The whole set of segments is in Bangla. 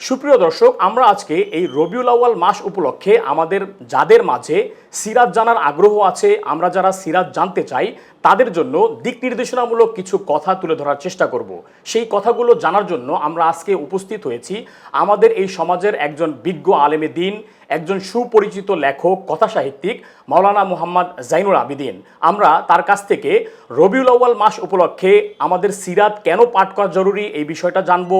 সুপ্রিয় দর্শক, আমরা আজকে এই রবিউল আউয়াল মাস উপলক্ষে আমাদের, যাদের মাঝে সিরাজ জানার আগ্রহ আছে, আমরা যারা সিরাজ জানতে চাই, তাদের জন্য দিক নির্দেশনামূলক কিছু কথা তুলে ধরার চেষ্টা করব। সেই কথাগুলো জানার জন্য আমরা আজকে উপস্থিত হয়েছি আমাদের এই সমাজের একজন বিজ্ঞ আলেমে দিন একজন সুপরিচিত লেখক কথা সাহিত্যিক মাওলানা মুহাম্মদ জাইনুল আবিদিন। আমরা তার কাছ থেকে রবিউল আউয়াল মাস উপলক্ষে আমাদের সিরাত কেন পাঠ করা জরুরি, এই বিষয়টা জানব।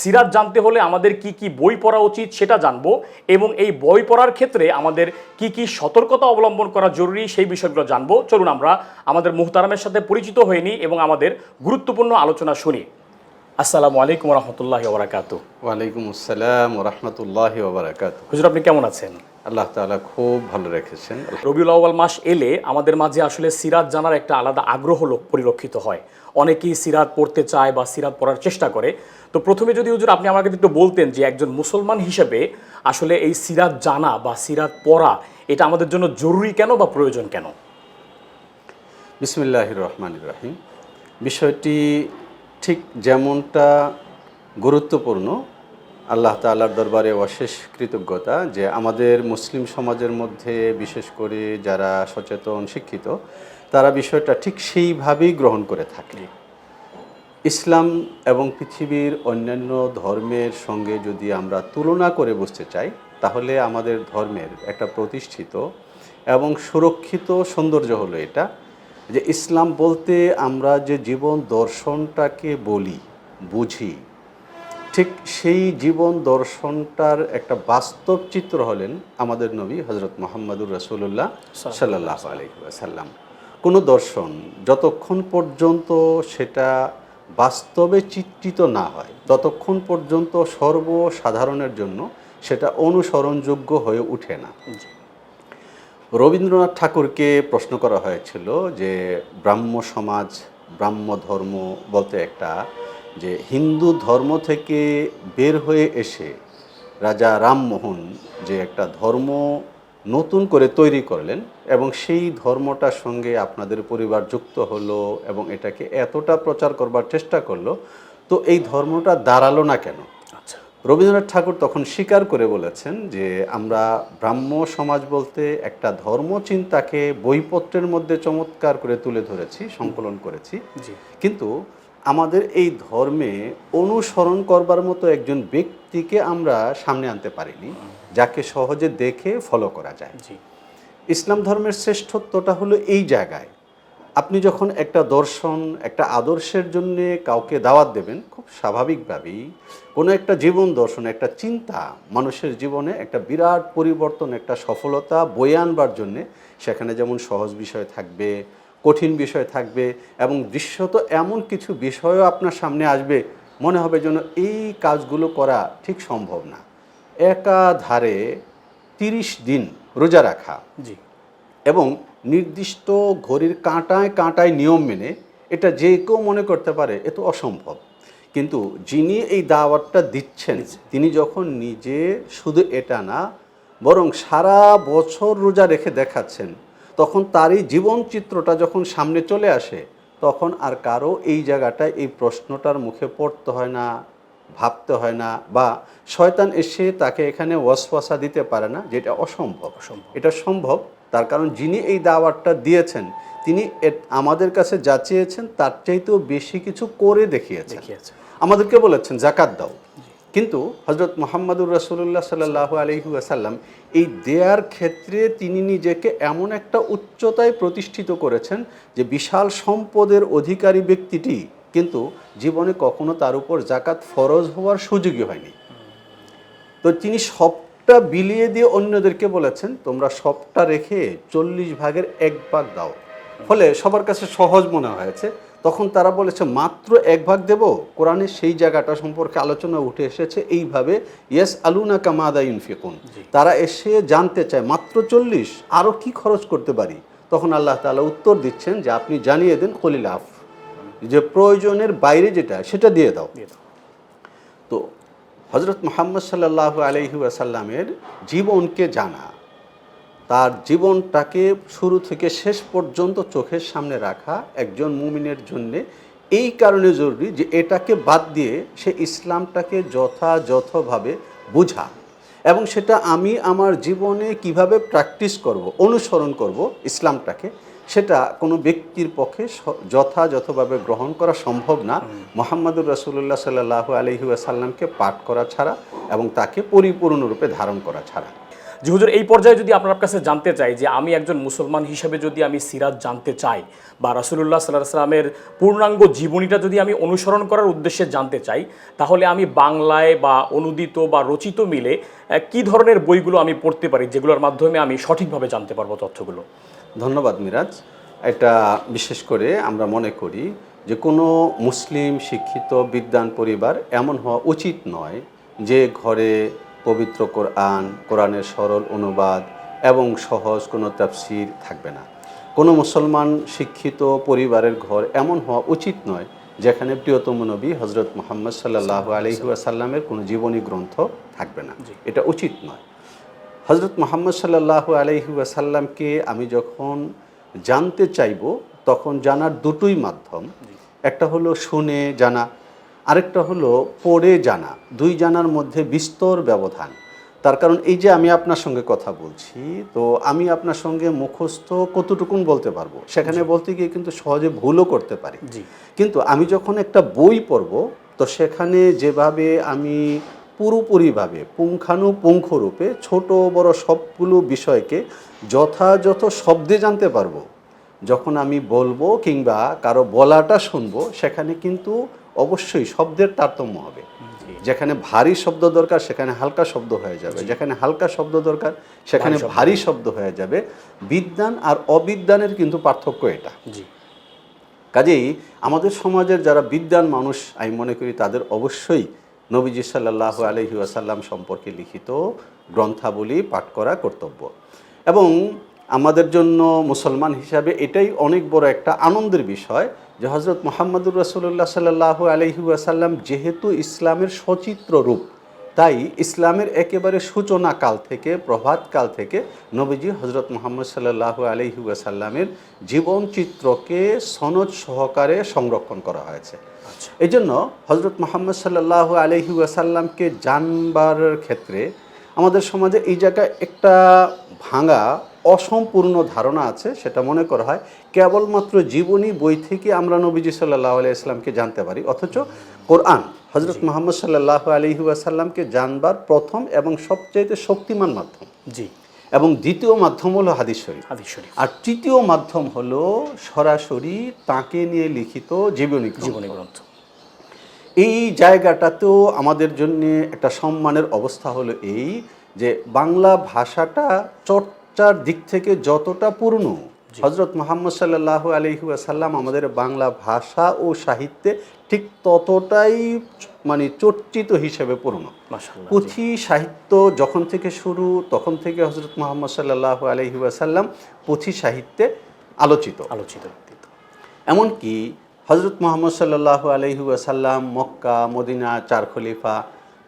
সিরাত জানতে হলে আমাদের কি কি বই পড়া উচিত সেটা জানব এবং এই বই পড়ার ক্ষেত্রে আমাদের কি কি সতর্কতা অবলম্বন করা জরুরি সেই বিষয়গুলো জানব। চলুন আমরা আমাদের মুহতারামের সাথে পরিচিত নিই এবং আমাদের গুরুত্বপূর্ণ আলোচনা শুনি। আসসালামু আলাইকুম রহমতুল্লাহ ওবরাকাত ওয়ালাইকুম আসসালাম রহমতুল্লাহ ওবরাকাত হুজুর আপনি কেমন আছেন? আল্লাহ তাআলা খুব ভালো রেখেছেন। রবিউল আউয়াল মাস এলে আমাদের মাঝে আসলে সিরাত জানার একটা আলাদা আগ্রহ লোক পরিলক্ষিত হয়। অনেকেই সিরাত পড়তে চায় বা সিরাত পড়ার চেষ্টা করে। তো প্রথমে যদি হুজুর আপনি আমাকে একটু বলতেন যে একজন মুসলমান হিসেবে আসলে এই সিরাত জানা বা সিরাত পড়া এটা আমাদের জন্য জরুরি কেন বা প্রয়োজন কেন? বিসমিল্লাহ রহমান রাহিম। বিষয়টি ঠিক যেমনটা গুরুত্বপূর্ণ আল্লাহ তাআলার দরবারে অশেষ কৃতজ্ঞতা যে আমাদের মুসলিম সমাজের মধ্যে, বিশেষ করে যারা সচেতন, শিক্ষিত, তারা বিষয়টা ঠিক সেইভাবেই গ্রহণ করে থাকে। ইসলাম এবং পৃথিবীর অন্যান্য ধর্মের সঙ্গে যদি আমরা তুলনা করে বুঝতে চাই, তাহলে আমাদের ধর্মের একটা প্রতিষ্ঠিত এবং সুরক্ষিত সৌন্দর্য হলো এটা। যে ইসলাম বলতে আমরা যে জীবন দর্শনটাকে বলি বুঝি ঠিক সেই জীবন দর্শনটার একটা বাস্তব চিত্র হলেন আমাদের নবী হজরত মোহাম্মদুর রসুল্লাহ সাল্লাহ আলহিসাল্লাম কোনো দর্শন যতক্ষণ পর্যন্ত সেটা বাস্তবে চিত্রিত না হয় ততক্ষণ পর্যন্ত সর্বসাধারণের জন্য সেটা অনুসরণযোগ্য হয়ে ওঠে না। রবীন্দ্রনাথ ঠাকুরকে প্রশ্ন করা হয়েছিল যে ব্রাহ্ম সমাজ, ব্রাহ্ম ধর্ম বলতে একটা, যে হিন্দু ধর্ম থেকে বের হয়ে এসে রাজা রামমোহন যে একটা ধর্ম নতুন করে তৈরি করলেন এবং সেই ধর্মটার সঙ্গে আপনাদের পরিবার যুক্ত হলো এবং এটাকে এতটা প্রচার করবার চেষ্টা করল, তো এই ধর্মটা দাঁড়াল না কেন? রবীন্দ্রনাথ ঠাকুর তখন স্বীকার করে বলেছেন যে আমরা ব্রাহ্ম সমাজ বলতে একটা ধর্মচিন্তাকে বইপত্রের মধ্যে চমৎকার করে তুলে ধরেছি সংকলন করেছি। জি। কিন্তু আমাদের এই ধর্মে অনুসরণ করবার মতো একজন ব্যক্তিকে আমরা সামনে আনতে পারিনি যাকে সহজে দেখে ফলো করা যায়। জি। ইসলাম ধর্মের শ্রেষ্ঠত্বটা হলো এই জায়গায়। আপনি যখন একটা দর্শন একটা আদর্শের জন্য কাউকে দাওয়াত দেবেন খুব স্বাভাবিকভাবেই কোনো একটা জীবন দর্শন একটা চিন্তা মানুষের জীবনে একটা বিরাট পরিবর্তন একটা সফলতা বয়ে আনবার জন্যে সেখানে যেমন সহজ বিষয় থাকবে কঠিন বিষয় থাকবে এবং দৃশ্যত এমন কিছু বিষয়ও আপনার সামনে আসবে মনে হবে যেন এই কাজগুলো করা ঠিক সম্ভব না। একাধারে তিরিশ দিন রোজা রাখা জি। এবং নির্দিষ্ট ঘড়ির কাঁটায় কাঁটায় নিয়ম মেনে এটা যে কেউ মনে করতে পারে এ তো অসম্ভব। কিন্তু যিনি এই দাওয়াতটা দিচ্ছেন তিনি যখন নিজে শুধু এটা না বরং সারা বছর রোজা রেখে দেখাচ্ছেন তখন তারই জীবন চিত্রটা যখন সামনে চলে আসে তখন আর কারও এই জায়গাটায় এই প্রশ্নটার মুখে পড়তে হয় না ভাবতে হয় না বা শয়তান এসে তাকে এখানে ওয়াসওয়াসা দিতে পারে না যেটা অসম্ভব। অসম্ভব। এটা সম্ভব তার কারণ যিনি এই দাওয়াতটা দিয়েছেন তিনি আমাদের কাছে যা চেয়েছেন তার চাইতেও বেশি কিছু করে দেখিয়েছেন। দেখিয়েছে আমাদেরকে বলেছেন জাকাত দাও। কিন্তু হজরত মোহাম্মদুর রসুল্লাহ সাল্লাহ আলহি আসাল্লাম এই দেয়ার ক্ষেত্রে তিনি নিজেকে এমন একটা উচ্চতায় প্রতিষ্ঠিত করেছেন যে বিশাল সম্পদের অধিকারী ব্যক্তিটি কিন্তু জীবনে কখনো তার উপর জাকাত ফরজ হওয়ার সুযোগই হয়নি। তো তিনি সবটা বিলিয়ে দিয়ে অন্যদেরকে বলেছেন তোমরা সবটা রেখে চল্লিশ ভাগের এক ভাগ দাও। ফলে সবার কাছে সহজ মনে হয়েছে। তখন তারা বলেছে মাত্র এক ভাগ দেব? কোরআনের সেই জায়গাটা সম্পর্কে আলোচনা উঠে এসেছে এইভাবে ইয়েস আলুনা কামাদা ইনফিকুন তারা এসে জানতে চায় মাত্র চল্লিশ আরও কি খরচ করতে পারি? তখন আল্লাহ তাআলা উত্তর দিচ্ছেন যে আপনি জানিয়ে দেন খলিল আফ যে প্রয়োজনের বাইরে যেটা সেটা দিয়ে দাও। তো হজরত মোহাম্মদ সাল্লাহ আলহি আসাল্লামের জীবনকে জানা। তার জীবনটাকে শুরু থেকে শেষ পর্যন্ত চোখের সামনে রাখা একজন মুমিনের জন্যে এই কারণে জরুরি যে এটাকে বাদ দিয়ে সে ইসলামটাকে যথাযথভাবে বোঝা এবং সেটা আমি আমার জীবনে কীভাবে প্র্যাকটিস করব, অনুসরণ করব ইসলামটাকে সেটা কোনো ব্যক্তির পক্ষে যথাযথভাবে গ্রহণ করা সম্ভব না। মোহাম্মদুর রসুল্লাহ সাল্লাহ আলহি আসাল্লামকে পাঠ করা ছাড়া এবং তাকে পরিপূর্ণরূপে ধারণ করা ছাড়া। জি হুজুর এই পর্যায়ে যদি আপনার কাছে জানতে চাই যে আমি একজন মুসলমান হিসেবে যদি আমি সিরাজ জানতে চাই বা রাসুলুল্লাহ সাল্লাহ সাল্লামের পূর্ণাঙ্গ জীবনীটা যদি আমি অনুসরণ করার উদ্দেশ্যে জানতে চাই তাহলে আমি বাংলায় বা অনুদিত বা রচিত মিলে কি ধরনের বইগুলো আমি পড়তে পারি যেগুলোর মাধ্যমে আমি সঠিকভাবে জানতে পারব তথ্যগুলো? ধন্যবাদ মিরাজ। এটা বিশেষ করে আমরা মনে করি যে কোনো মুসলিম শিক্ষিত বিদ্যান পরিবার এমন হওয়া উচিত নয় যে ঘরে পবিত্র কোরআন কোরআনের সরল অনুবাদ এবং সহজ কোনো তাফসির থাকবে না। কোনো মুসলমান শিক্ষিত পরিবারের ঘর এমন হওয়া উচিত নয় যেখানে প্রিয়তম নবী হজরত মোহাম্মদ সাল্লাহ আলহিউসাল্লামের কোনো জীবনী গ্রন্থ থাকবে না। এটা উচিত নয়। হজরত মোহাম্মদ সাল্লাহ আলহি ওয়াসাল্লামকে আমি যখন জানতে চাইব তখন জানার দুটোই মাধ্যম। একটা হলো শুনে জানা আরেকটা হলো পড়ে জানা। দুই জানার মধ্যে বিস্তর ব্যবধান। তার কারণ এই যে আমি আপনার সঙ্গে কথা বলছি তো আমি আপনার সঙ্গে মুখস্থ কতটুকুন বলতে পারব? সেখানে বলতে গিয়ে কিন্তু সহজে ভুলও করতে পারি। জি। কিন্তু আমি যখন একটা বই পড়ব তো সেখানে যেভাবে আমি পুরোপুরিভাবে পুঙ্খানুপুঙ্খরূপে ছোট বড় সবগুলো বিষয়কে যথাযথ শব্দে জানতে পারব। যখন আমি বলব কিংবা কারও বলাটা শুনব সেখানে কিন্তু অবশ্যই শব্দের তারতম্য হবে। যেখানে ভারী শব্দ দরকার সেখানে হালকা শব্দ হয়ে যাবে। যেখানে হালকা শব্দ দরকার সেখানে ভারী শব্দ হয়ে যাবে। বিদ্যান আর অবিদ্যানের কিন্তু পার্থক্য এটা। জি। কাজেই আমাদের সমাজের যারা বিদ্যান মানুষ আমি মনে করি তাদের অবশ্যই নবীজি সাল্লাহ আলহি আসাল্লাম সম্পর্কে লিখিত গ্রন্থাবলী পাঠ করা কর্তব্য। এবং আমাদের জন্য মুসলমান হিসাবে এটাই অনেক বড় একটা আনন্দের বিষয় যে হজরত মোহাম্মদুর রসুল্লাহ সাল্লাহ আলহি আসাল্লাম যেহেতু ইসলামের সচিত্র রূপ তাই ইসলামের একেবারে সূচনা কাল থেকে প্রভাতকাল থেকে নবীজি হজরত মোহাম্মদ সাল্লাহ আলহি আসাল্লামের জীবন চিত্রকে সনদ সহকারে সংরক্ষণ করা হয়েছে। এই জন্য হজরত মোহাম্মদ সাল্লাহ আলহি আসাল্লামকে জানবার ক্ষেত্রে আমাদের সমাজে এই জায়গায় একটা ভাঙা অসম্পূর্ণ ধারণা আছে সেটা মনে করা হয় কেবলমাত্র জীবনী বই থেকে আমরা নবীজি সাল্লাহ আলাই ইসলামকে জানতে পারি অথচ কোরআন হজরত মোহাম্মদ সাল্লাহ আলহি আসাল্লামকে জানবার প্রথম এবং সবচাইতে শক্তিমান মাধ্যম। জি। এবং দ্বিতীয় মাধ্যম হলো হাদিস শরীফ। হাদিস শরীফ। আর তৃতীয় মাধ্যম হলো সরাসরি তাকে নিয়ে লিখিত জীবনী জীবনী গ্রন্থ। এই জায়গাটাতেও আমাদের জন্য একটা সম্মানের অবস্থা হলো এই যে বাংলা ভাষাটা চর্চার দিক থেকে যতটা পূর্ণ হজরত মোহাম্মদ সাল্লাহ আলহি আসাল্লাম আমাদের বাংলা ভাষা ও সাহিত্যে ঠিক ততটাই মানে চর্চিত হিসেবে পূর্ণ পুঁথি সাহিত্য যখন থেকে শুরু তখন থেকে হজরত মোহাম্মদ সাল্লাহ আলহি আসাল্লাম পুঁথি সাহিত্যে আলোচিত। আলোচিত এমনকি হজরত মোহাম্মদ সাল্লাহ আলহি আসাল্লাম মক্কা মদিনা চার খলিফা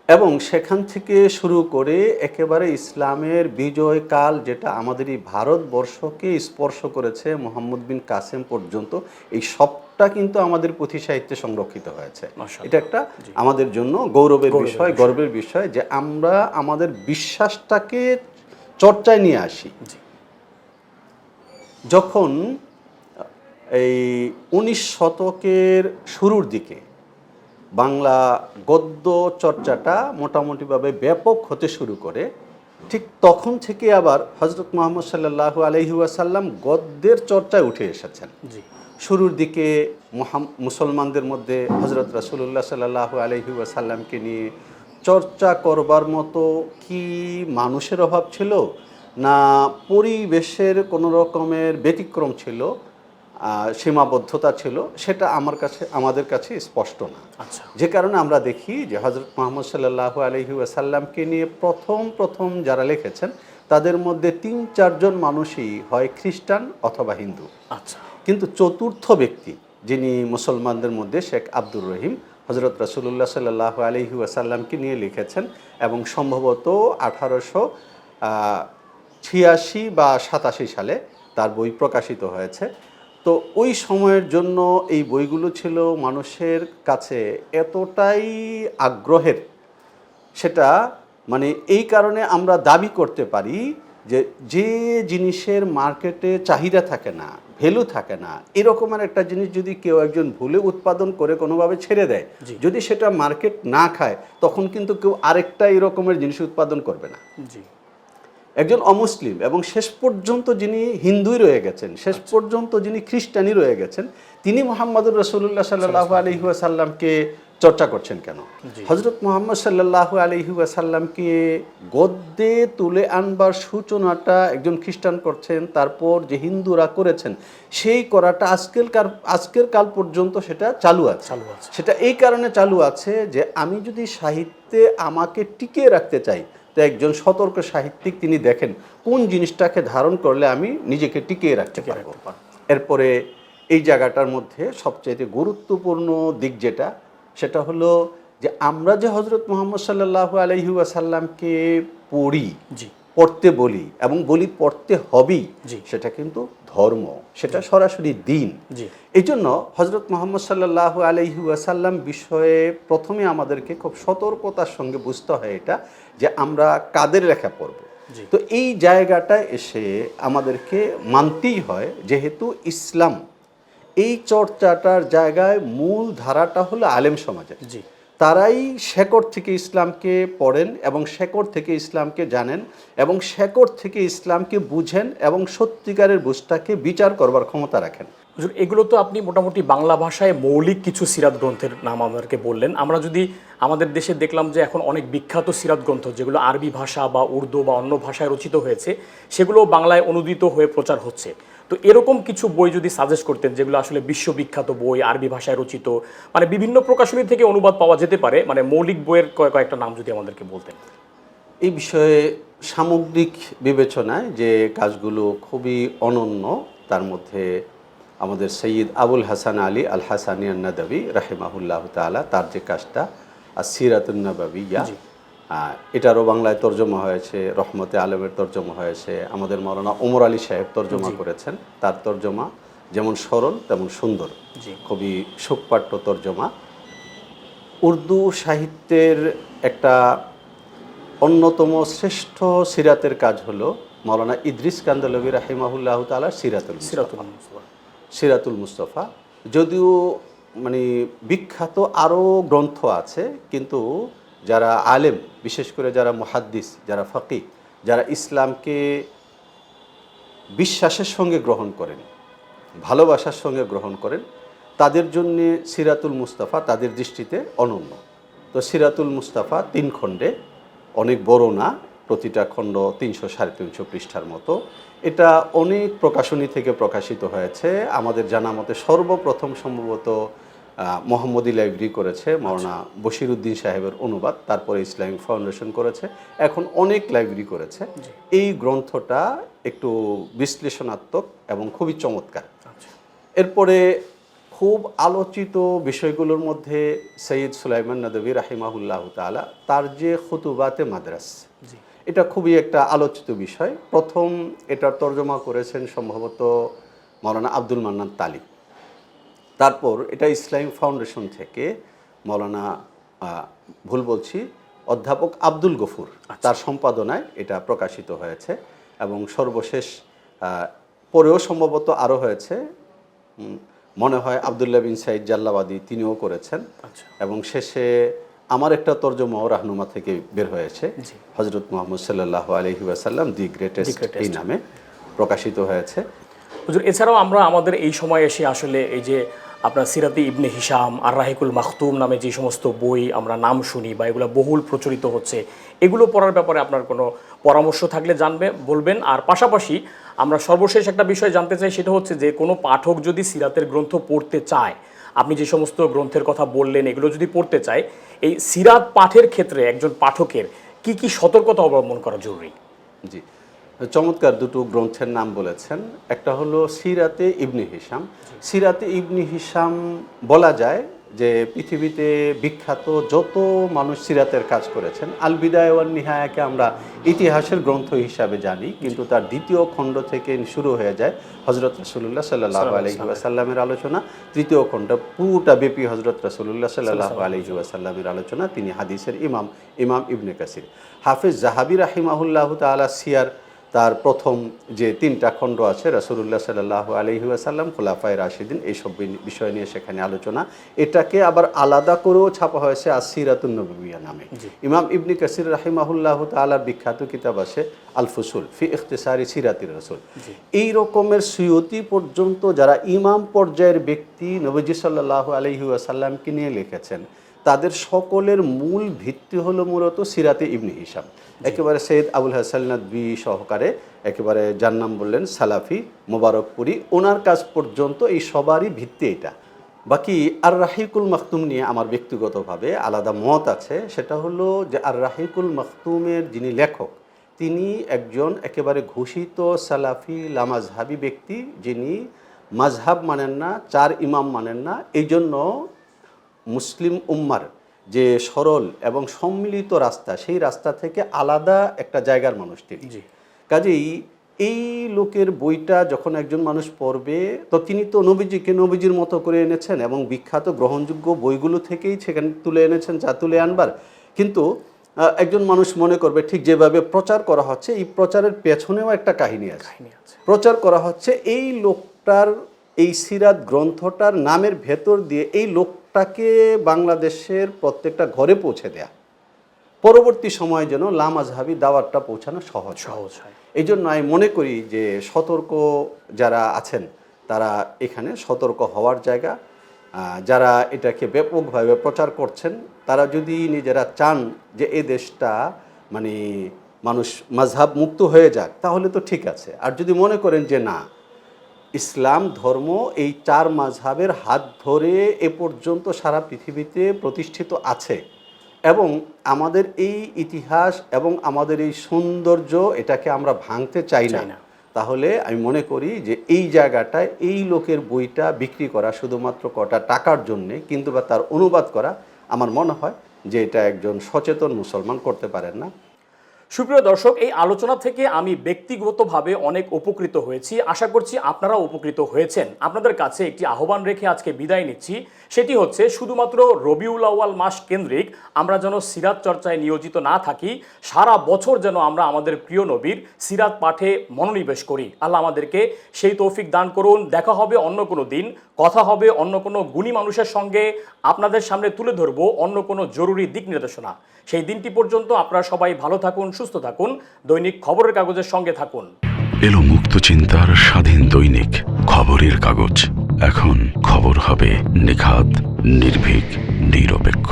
এবং সেখান থেকে শুরু করে একেবারে ইসলামের বিজয়কাল যেটা আমাদের এই ভারতবর্ষকে স্পর্শ করেছে মোহাম্মদ বিন কাসেম পর্যন্ত এই সবটা কিন্তু আমাদের পুঁথি সাহিত্যে সংরক্ষিত হয়েছে। এটা একটা আমাদের জন্য গৌরবের বিষয় গর্বের বিষয় যে আমরা আমাদের বিশ্বাসটাকে চর্চায় নিয়ে আসি। যখন এই উনিশ শতকের শুরুর দিকে বাংলা গদ্য চর্চাটা মোটামুটিভাবে ব্যাপক হতে শুরু করে ঠিক তখন থেকে আবার হজরত মোহাম্মদ সাল্লাহ আলহি আসাল্লাম গদ্যের চর্চায় উঠে এসেছেন। জি। শুরুর দিকে মোহাম- মুসলমানদের মধ্যে হজরত রাসুল্লাহ সাল্লাহ আলহি আসাল্লামকে নিয়ে চর্চা করবার মতো কি মানুষের অভাব ছিল? না পরিবেশের কোনো রকমের ব্যতিক্রম ছিল? সীমাবদ্ধতা ছিল সেটা আমার কাছে আমাদের কাছে স্পষ্ট না। আচ্ছা। যে কারণে আমরা দেখি যে হজরত মোহাম্মদ সাল্লাহ আলহি আসাল্লামকে নিয়ে প্রথম প্রথম যারা লিখেছেন তাদের মধ্যে তিন চারজন মানুষই হয় খ্রিস্টান অথবা হিন্দু। আচ্ছা। কিন্তু চতুর্থ ব্যক্তি যিনি মুসলমানদের মধ্যে শেখ আব্দুর রহিম হজরত রসুল্লাহ সাল্লাহ আলহি আসাল্লামকে নিয়ে লিখেছেন এবং সম্ভবত আঠারোশো ছিয়াশি বা সাতাশি সালে তার বই প্রকাশিত হয়েছে। তো ওই সময়ের জন্য এই বইগুলো ছিল মানুষের কাছে এতটাই আগ্রহের। সেটা মানে এই কারণে আমরা দাবি করতে পারি যে যে জিনিসের মার্কেটে চাহিদা থাকে না ভ্যালু থাকে না এরকমের একটা জিনিস যদি কেউ একজন ভুলে উৎপাদন করে কোনোভাবে ছেড়ে দেয় যদি সেটা মার্কেট না খায় তখন কিন্তু কেউ আরেকটা এরকমের জিনিস উৎপাদন করবে না। জি। একজন অমুসলিম এবং শেষ পর্যন্ত যিনি হিন্দুই রয়ে গেছেন শেষ পর্যন্ত যিনি খ্রিস্টানই রয়ে গেছেন তিনি মোহাম্মদুর রসুল্লাহ সাল্লাহ আলহিহাসাল্লামকে চর্চা করছেন কেন। হজরত মোহাম্মদ সাল্লাহ আলহিহাসাল্লামকে গদ্যে তুলে আনবার সূচনাটা একজন খ্রিস্টান করছেন তারপর যে হিন্দুরা করেছেন সেই করাটা আজকের কার আজকের কাল পর্যন্ত সেটা চালু আছে। চালু আছে। সেটা এই কারণে চালু আছে যে আমি যদি সাহিত্যে আমাকে টিকিয়ে রাখতে চাই তো একজন সতর্ক সাহিত্যিক তিনি দেখেন কোন জিনিসটাকে ধারণ করলে আমি নিজেকে টিকিয়ে রাখতে পারব। এরপরে এই জায়গাটার মধ্যে সবচাইতে গুরুত্বপূর্ণ দিক যেটা সেটা হলো যে আমরা যে হজরত মোহাম্মদ সাল্লাহ আলহি আসাল্লামকে পড়ি জি। পড়তে বলি এবং বলি পড়তে হবেই। সেটা কিন্তু ধর্ম সেটা সরাসরি দিন। জি। এই জন্য হজরত মোহাম্মদ সাল্লাহ আলহি আসাল্লাম বিষয়ে প্রথমে আমাদেরকে খুব সতর্কতার সঙ্গে বুঝতে হয় এটা। যে আমরা কাদের লেখা পড়ব তো এই জায়গাটায় এসে আমাদেরকে মানতেই হয় যেহেতু ইসলাম এই চর্চাটার জায়গায় মূল ধারাটা হলো আলেম সমাজের। জি। তারাই শেকড় থেকে ইসলামকে পড়েন এবং শেকড় থেকে ইসলামকে জানেন এবং শেকড় থেকে ইসলামকে বুঝেন এবং সত্যিকারের বুঝটাকে বিচার করবার ক্ষমতা রাখেন। হুজুর, এগুলো তো আপনি মোটামুটি বাংলা ভাষায় মৌলিক কিছু সিরাত গ্রন্থের নাম আমাদেরকে বললেন। আমরা যদি আমাদের দেশে দেখলাম যে এখন অনেক বিখ্যাত সিরাত গ্রন্থ, যেগুলো আরবি ভাষা বা উর্দু বা অন্য ভাষায় রচিত হয়েছে, সেগুলো বাংলায় অনুদিত হয়ে প্রচার হচ্ছে। তো এরকম কিছু বই যদি সাজেস্ট করতেন, যেগুলো আসলে বিশ্ববিখ্যাত বই, আরবি ভাষায় রচিত মানে বিভিন্ন প্রকাশনী থেকে অনুবাদ পাওয়া যেতে পারে মানে মৌলিক বইয়ের কয়েক কয়েকটা নাম যদি আমাদেরকে বলতেন। এই বিষয়ে সামগ্রিক বিবেচনায় যে কাজগুলো খুবই অনন্য, তার মধ্যে আমাদের সৈয়দ আবুল হাসান আলী আল হাসানিয়া নাদবী রাহিমাহুল্লাহ তালা তার যে কাজটা আর সিরাতুন্নবাবিয়া এটারও বাংলায় তর্জমা হয়েছে রহমতে আলমের তর্জমা হয়েছে আমাদের মরানা ওমর আলী সাহেব তর্জমা করেছেন তার তর্জমা যেমন সরল তেমন সুন্দর। জি। খুবই সুপাঠ্য তর্জমা। উর্দু সাহিত্যের একটা অন্যতম শ্রেষ্ঠ সিরাতের কাজ হলো মৌলানা ইদ্রিস কান্দলবী রাহিমাহুল্লাহ তালা সিরাতুল। সিরাতুল। সিরাতুল মুস্তফা। যদিও মানে বিখ্যাত আরও গ্রন্থ আছে, কিন্তু যারা আলেম, বিশেষ করে যারা মুহাদ্দিস, যারা ফকিহ, যারা ইসলামকে বিশ্বাসের সঙ্গে গ্রহণ করেন, ভালোবাসার সঙ্গে গ্রহণ করেন, তাদের জন্যে সিরাতুল মুস্তাফা তাদের দৃষ্টিতে অনন্য। তো সিরাতুল মুস্তাফা তিন খণ্ডে, অনেক বড় না প্রতিটা খণ্ড তিনশো সাড়ে তিনশো পৃষ্ঠার মতো। এটা অনেক প্রকাশনী থেকে প্রকাশিত হয়েছে। আমাদের জানা মতে সর্বপ্রথম সম্ভবত মোহাম্মদী লাইব্রেরি করেছে মৌলানা বশিরউদ্দিন সাহেবের অনুবাদ। তারপরে ইসলামিক ফাউন্ডেশন করেছে। এখন অনেক লাইব্রেরি করেছে। এই গ্রন্থটা একটু বিশ্লেষণাত্মক এবং খুবই চমৎকার। আচ্ছা। এরপরে খুব আলোচিত বিষয়গুলোর মধ্যে সৈয়দ সুলাইমান নদবী রাহিমাহুল্লাহ তালা তার যে খুতুবাতে মাদ্রাস জি। এটা খুবই একটা আলোচিত বিষয়। প্রথম এটার তর্জমা করেছেন সম্ভবত মৌলানা আব্দুল মান্নান তালিব তারপর এটা ইসলামিক ফাউন্ডেশন থেকে মৌলানা ভুল বলছি অধ্যাপক আব্দুল গফুর তার সম্পাদনায় এটা প্রকাশিত হয়েছে এবং সর্বশেষ পরেও সম্ভবত আরও হয়েছে। মনে হয় আবদুল্লাহ বিন সাইদ জাল্লাবাদী তিনিও করেছেন। আচ্ছা। এবং শেষে আমার একটা তর্জমাও রাহনুমা থেকে বের হয়েছে। হজরত মোহাম্মদ সাল্লাহ আলহি ওয়াসাল্লাম দি গ্রেটেস্ট। এই নামে প্রকাশিত হয়েছে হুজুর এছাড়াও আমরা আমাদের এই সময় এসে আসলে এই যে আপনার সিরাতি ইবনে হিসাম আর রাহিকুল মাখতুম নামে যে সমস্ত বই আমরা নাম শুনি বা এগুলো বহুল প্রচলিত হচ্ছে এগুলো পড়ার ব্যাপারে আপনার কোনো পরামর্শ থাকলে জানবে বলবেন আর পাশাপাশি আমরা সর্বশেষ একটা বিষয় জানতে চাই সেটা হচ্ছে যে কোনো পাঠক যদি সিরাতের গ্রন্থ পড়তে চায় আপনি যে সমস্ত গ্রন্থের কথা বললেন এগুলো যদি পড়তে চায় এই সিরাত পাঠের ক্ষেত্রে একজন পাঠকের কি কি সতর্কতা অবলম্বন করা জরুরি? জি চমৎকার দুটো গ্রন্থের নাম বলেছেন। একটা হলো সিরাতে ইবনি হিসাম সিরাতে ইবনি হিসাম বলা যায় যে পৃথিবীতে বিখ্যাত যত মানুষ সিরাতের কাজ করেছেন আল বিদায় ওয়ান নিহায়াকে আমরা ইতিহাসের গ্রন্থ হিসাবে জানি কিন্তু তার দ্বিতীয় খণ্ড থেকে শুরু হয়ে যায় হজরত রসুল্লাহ সাল্লাহ আলহি ওয়াসাল্লামের আলোচনা। তৃতীয় খণ্ড পুরোটা ব্যাপী হজরত রসুল্লাহ সাল্লাহ আলহি ওয়াসাল্লামের আলোচনা তিনি হাদিসের ইমাম ইমাম ইবনে কাসির। হাফিজ জাহাবি রাহিমাহুল্লাহ তালা সিয়ার তার প্রথম যে তিনটা খণ্ড আছে রাসুলুল্লাহ সাল্লাহ আলহি আসাল্লাম খোলাফায় রাশিদিন এইসব বিষয় নিয়ে সেখানে আলোচনা। এটাকে আবার আলাদা করেও ছাপা হয়েছে আসিরাতুন নবিয়া নামে। ইমাম ইবনি কাসির রাহিমাহুল্লাহ তালার বিখ্যাত কিতাব আছে আলফুসুল ফি ইখতিসারি সিরাতির রসুল। এই রকমের সুয়তি পর্যন্ত যারা ইমাম পর্যায়ের ব্যক্তি নবীজি সাল্লাহ আলহি আসাল্লামকে নিয়ে লিখেছেন তাদের সকলের মূল ভিত্তি হলো মূলত সিরাতে ইবনে হিসাম একেবারে সৈয়দ আবুল হাসান নদী সহকারে একেবারে যার নাম বললেন সালাফি মোবারকপুরি ওনার কাজ পর্যন্ত এই সবারই ভিত্তি এটা। বাকি আর রাহিকুল মাখতুম নিয়ে আমার ব্যক্তিগতভাবে আলাদা মত আছে সেটা হলো যে আর রাহিকুল মাখতুমের যিনি লেখক তিনি একজন একেবারে ঘোষিত সালাফি লামাজহাবি ব্যক্তি যিনি মাঝহাব মানেন না চার ইমাম মানেন না এই জন্য মুসলিম উম্মার যে সরল এবং সম্মিলিত রাস্তা সেই রাস্তা থেকে আলাদা একটা জায়গার মানুষ তিনি। কাজেই এই লোকের বইটা যখন একজন মানুষ পড়বে তো তিনি তো নবীজিকে নবীজির মতো করে এনেছেন এবং বিখ্যাত গ্রহণযোগ্য বইগুলো থেকেই সেখানে তুলে এনেছেন যা তুলে আনবার। কিন্তু একজন মানুষ মনে করবে ঠিক যেভাবে প্রচার করা হচ্ছে এই প্রচারের পেছনেও একটা কাহিনী আছে। প্রচার করা হচ্ছে এই লোকটার এই সিরাত গ্রন্থটার নামের ভেতর দিয়ে এই লোকটাকে বাংলাদেশের প্রত্যেকটা ঘরে পৌঁছে দেয়া। পরবর্তী সময়ে যেন লামাজহাবি দাওয়াতটা পৌঁছানো সহজ সহজ হয়। এই জন্য আমি মনে করি যে সতর্ক যারা আছেন তারা এখানে সতর্ক হওয়ার জায়গা। যারা এটাকে ব্যাপকভাবে প্রচার করছেন তারা যদি নিজেরা চান যে এ দেশটা মানে মানুষ মাঝহাব মুক্ত হয়ে যাক তাহলে তো ঠিক আছে। আর যদি মনে করেন যে না ইসলাম ধর্ম এই চার মাঝহাবের হাত ধরে এ পর্যন্ত সারা পৃথিবীতে প্রতিষ্ঠিত আছে। এবং আমাদের এই ইতিহাস এবং আমাদের এই সৌন্দর্য এটাকে আমরা ভাঙতে চাই না। চাই না। তাহলে আমি মনে করি যে এই জায়গাটায় এই লোকের বইটা বিক্রি করা শুধুমাত্র কটা টাকার জন্যে কিন্তু বা তার অনুবাদ করা আমার মনে হয় যে এটা একজন সচেতন মুসলমান করতে পারেন না। সুপ্রিয় দর্শক, এই আলোচনা থেকে আমি ব্যক্তিগতভাবে অনেক উপকৃত হয়েছি। আশা করছি আপনারা উপকৃত হয়েছেন। আপনাদের কাছে একটি আহ্বান রেখে আজকে বিদায় নিচ্ছি। সেটি হচ্ছে, শুধুমাত্র রবিউল আউয়াল মাস কেন্দ্রিক আমরা যেন সিরাত চর্চায় নিয়োজিত না থাকি, সারা বছর যেন আমরা আমাদের প্রিয় নবীর সিরাত পাঠে মনোনিবেশ করি। আল্লাহ আমাদেরকে সেই তৌফিক দান করুন। দেখা হবে অন্য কোনো দিন, কথা হবে অন্য কোনো গুণী মানুষের সঙ্গে। আপনাদের সামনে তুলে ধরবো অন্য কোনো জরুরি দিক নির্দেশনা। সেই দিনটি পর্যন্ত আপনারা সবাই ভালো থাকুন, সুস্থ থাকুন। দৈনিক খবরের কাগজের সঙ্গে থাকুন। এলো মুক্ত চিন্তার স্বাধীন দৈনিক খবরের কাগজ। এখন খবর হবে নিখাত, নির্ভীক, নিরপেক্ষ।